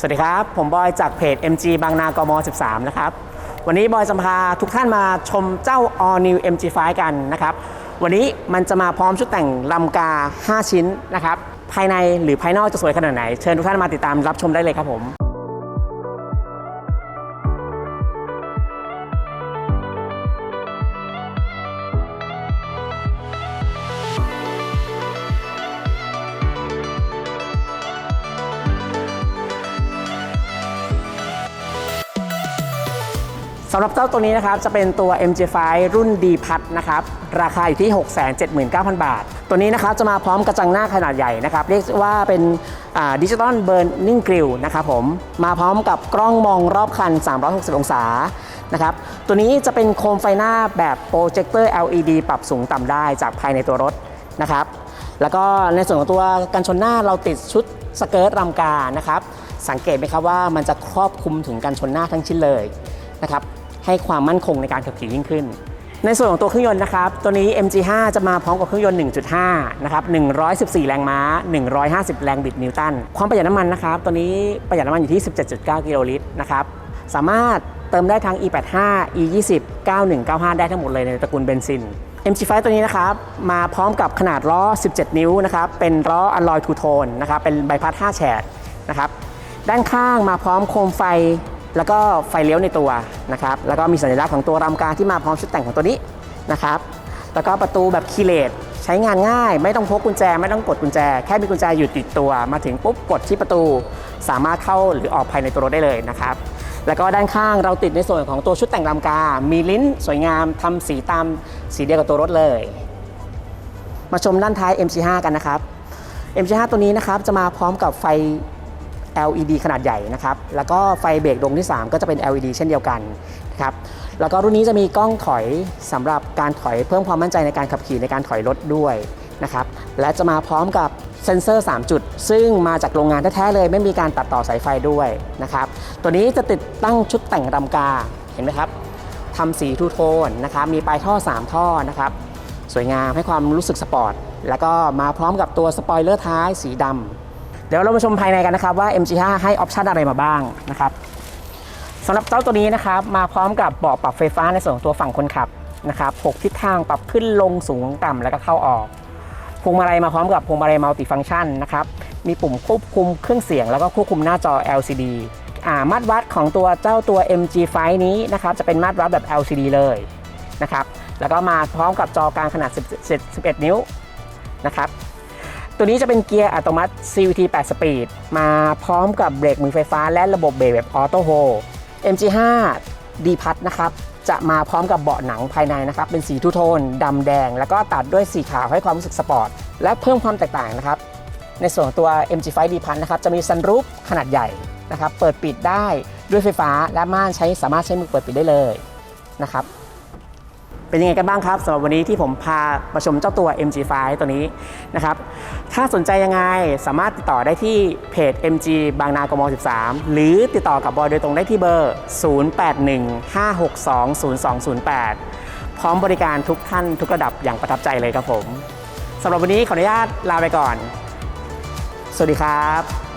สวัสดีครับ ผมบอยจากเพจ MG บางนากม 13 นะครับ วันนี้บอยจะพาทุกท่านมาชมเจ้า All New MG5 กันนะครับ วันนี้มันจะมาพร้อมชุดแต่งลำกา 5 ชิ้นนะครับ ภายในหรือภายนอกจะสวยขนาดไหน เชิญทุกท่านมาติดตามรับชมได้เลยครับผม สำหรับเจ้าตัวนี้นะครับจะเป็นตัว MG5 รุ่น D พัดนะครับราคาอยู่ที่ 679,000 บาท ตัวนี้นะครับจะมาพร้อมกระจังหน้าขนาดใหญ่นะครับเรียกว่าเป็นดิจิตอลเบิร์นนิ่งกริลนะครับผมมาพร้อมกับกล้องมองรอบคัน 360 องศานะครับตัวนี้จะเป็นโคมไฟหน้าแบบโปรเจคเตอร์ LED ปรับสูงต่ำได้จากภายในตัวรถนะครับแล้วก็ในส่วนของตัวกันชนหน้าเราติดชุดสเกิร์ตรำกานะครับสังเกตไหมครับว่ามันจะครอบคลุมถึงกันชนหน้าทั้งชิ้นเลยนะครับ ให้ความมั่นคงในการขับขี่ยิ่งขึ้น ในส่วนของตัวเครื่องยนต์นะครับ ตัวนี้ MG5 จะมาพร้อมกับเครื่องยนต์ 1.5 นะครับ 114 แรงม้า 150 แรงบิดนิวตัน ความประหยัดน้ำมันนะครับ ตัวนี้ประหยัดน้ำมันอยู่ที่ 17.9 กิโลลิตรนะครับ สามารถเติมได้ทั้ง E85 E20 9195 ได้ทั้งหมดเลยในตระกูลเบนซิน MG5 ตัวนี้นะครับ มาพร้อมกับขนาดล้อ 17 นิ้วนะครับ เป็นล้ออัลลอยทูโทนนะครับ เป็นใบพัด 5 แฉกนะครับ ด้านข้างมาพร้อมโคมไฟ แล้วก็ไฟเลี้ยวในตัวนะครับแล้วก็มีสัญลักษณ์ของตัวรำกาที่มาพร้อมชุดแต่งของตัวนี้นะครับแล้วก็ประตูแบบคีย์เลสใช้งานง่าย ไม่ต้องพกกุญแจ ไม่ต้องกดกุญแจ แค่มีกุญแจอยู่ติดตัว มาถึงปุ๊บกดที่ประตู สามารถเข้าหรือออกภายในตัวรถได้เลยนะครับแล้วก็ด้านข้างเราติดในส่วนของตัวชุดแต่งลำกา มีลิ้นสวยงามทำสีตามสีเดียวกับตัวรถเลย มาชมด้านท้าย MC5 กันนะครับ MC5 ตัวนี้นะครับจะมาพร้อมกับไฟ LED ขนาดใหญ่นะครับ แล้วก็ไฟเบรกดวงที่ 3 ก็จะเป็น LED เช่นเดียวกันนะครับ แล้วก็รุ่นนี้จะมีกล้องถอยสำหรับการถอยเพิ่มความมั่นใจในการขับขี่ในการถอยรถด้วยนะครับ และจะมาพร้อมกับเซ็นเซอร์ 3 จุด ซึ่งมาจากโรงงานแท้ๆเลย ไม่มีการตัดต่อสายไฟด้วยนะครับ ตัวนี้จะติดตั้งชุดแต่งรำกา เห็นไหมครับทำสีทูโทนนะครับ มีปลายท่อ 3 ท่อนะครับ สวยงามให้ความรู้สึกสปอร์ต แล้วก็มาพร้อมกับตัวสปอยเลอร์ท้ายสีดำ เดี๋ยวเรามาชมภายในกันนะครับว่า MG5 ให้ออปชันอะไรมาบ้างนะครับสำหรับเจ้าตัวนี้นะครับมาพร้อมกับเบาะปรับไฟฟ้าในส่วนของตัวฝั่งคนขับนะครับ6ทิศทางปรับขึ้นลงสูงต่ำแล้วก็เข้าออกพวงมาลัยมาพร้อมกับพวงมาลัยมัลติฟังก์ชันนะครับมีปุ่มควบคุมเครื่องเสียง แล้วก็ควบคุมหน้าจอ LCD อ่ามาตรวัดของตัวเจ้าตัว MG5 นี้นะครับจะเป็นมาตรวัดแบบ LCD เลยนะครับแล้วก็มาพร้อมกับจอกลางขนาด 11 นิ้วนะครับ ตัวนี้จะเป็นเกียร์อัตโนมัติ CVT 8 สปีด มาพร้อมกับเบรกมือไฟฟ้าและระบบเบรกแบบออโต้โฮ MG5 D พัดนะครับ จะมาพร้อมกับเบาะหนังภายในนะครับ เป็นสีทูโทนดำแดง แล้วก็ตัดด้วยสีขาวให้ความรู้สึกสปอร์ต และเพิ่มความแตกต่างนะครับ ในส่วนตัว MG5 D พัดนะครับ จะมีซันรูฟขนาดใหญ่นะครับ เปิดปิดได้ด้วยไฟฟ้าและม่านใช้สามารถใช้มือเปิดปิดได้เลยนะครับ เป็นยังไงกันบ้างครับสำหรับวันนี้ที่ผมพามาชมเจ้าตัว MG5 ตัวนี้นะครับ ถ้าสนใจยังไงสามารถติดต่อได้ที่เพจ MG บางนากม13 หรือติดต่อกับบอยโดยตรงได้ที่เบอร์ 0815620208 พร้อมบริการทุกท่านทุกระดับอย่างประทับใจเลยครับผมสำหรับวันนี้ขออนุญาตลาไปก่อน สวัสดีครับ